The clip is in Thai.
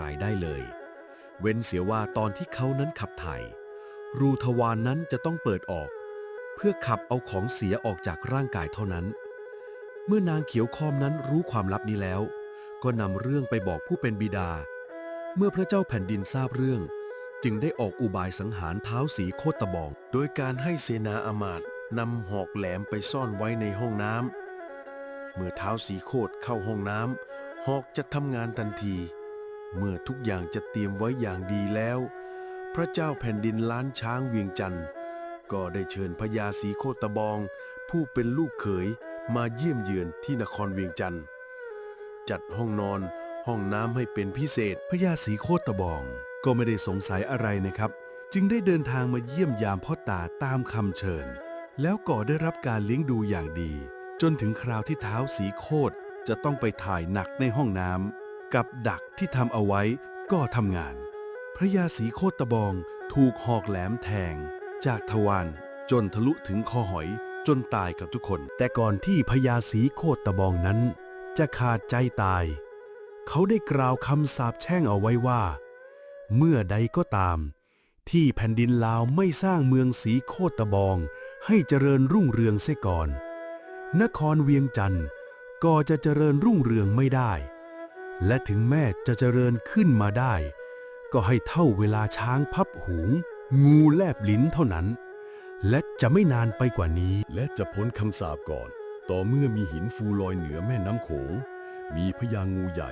รายได้เลย เว้นเสียว่าตอนที่เขานั้นขับถ่าย รูทวารนนั้นจะต้องเปิดออก เพื่อขับเอาของเสียออกจากร่างกายเท่านั้น เมื่อนางเขียวคอมนั้นรู้ความลับนี้แล้ว ก็นำเรื่องไปบอกผู้เป็นบิดา เมื่อพระเจ้าแผ่นดินทราบเรื่อง จึงได้ออกอุบายสังหารเท้าสีโคตตะบอง โดยการให้เสนาอามาตย์นำหอกแหลมไปซ่อนไว้ในห้องน้ำเมื่อเท้าสีโคตเข้าห้องน้ำหอกจะทำงานทันที เมื่อทุกอย่างจะเตรียมไว้อย่างดีแล้ว พระเจ้าแผ่นดินล้านช้างเวียงจันทร์ก็ได้เชิญพญาสีโคตบอง ผู้เป็นลูกเขยมาเยี่ยมเยือนที่นครเวียงจันทร์จัดห้องนอนห้องน้ำให้เป็นพิเศษพญาสีโคตบอง ก็ไม่ได้สงสัยอะไรนะครับ จึงได้เดินทางมาเยี่ยมยามพ่อตาตามคำเชิญ แล้วก็ได้รับการเลี้ยงดูอย่างดี จนถึงคราวที่เท้าสีโคตจะต้องไปถ่ายหนักในห้องน้ำ กับดักที่ทำเอาไว้ก็ทำงาน พระยาสีโคตะบองถูกหอกแหลมแทง จากทวารจนทะลุถึงคอหอยจนตายกับทุกคน แต่ก่อนที่พญาสีโคตะบองนั้น จะขาดใจตาย เขาได้กล่าวคำสาปแช่งเอาไว้ว่า เมื่อใดก็ตาม ที่แผ่นดินลาวไม่สร้างเมืองสีโคตตะบอง ให้เจริญรุ่งเรืองเสียก่อน นครเวียงจันทร์ก็จะเจริญรุ่งเรืองไม่ได้ และถึงแม่จะเจริญขึ้นมาได้ ก็ให้เท่าเวลาช้างพับหูงงูแลบลิ้นเท่านั้น และจะไม่นานไปกว่านี้ และจะพ้นคำสาปก่อน ต่อเมื่อมีหินฟูลอยเหนือแม่น้ำโขง มีพญางูใหญ่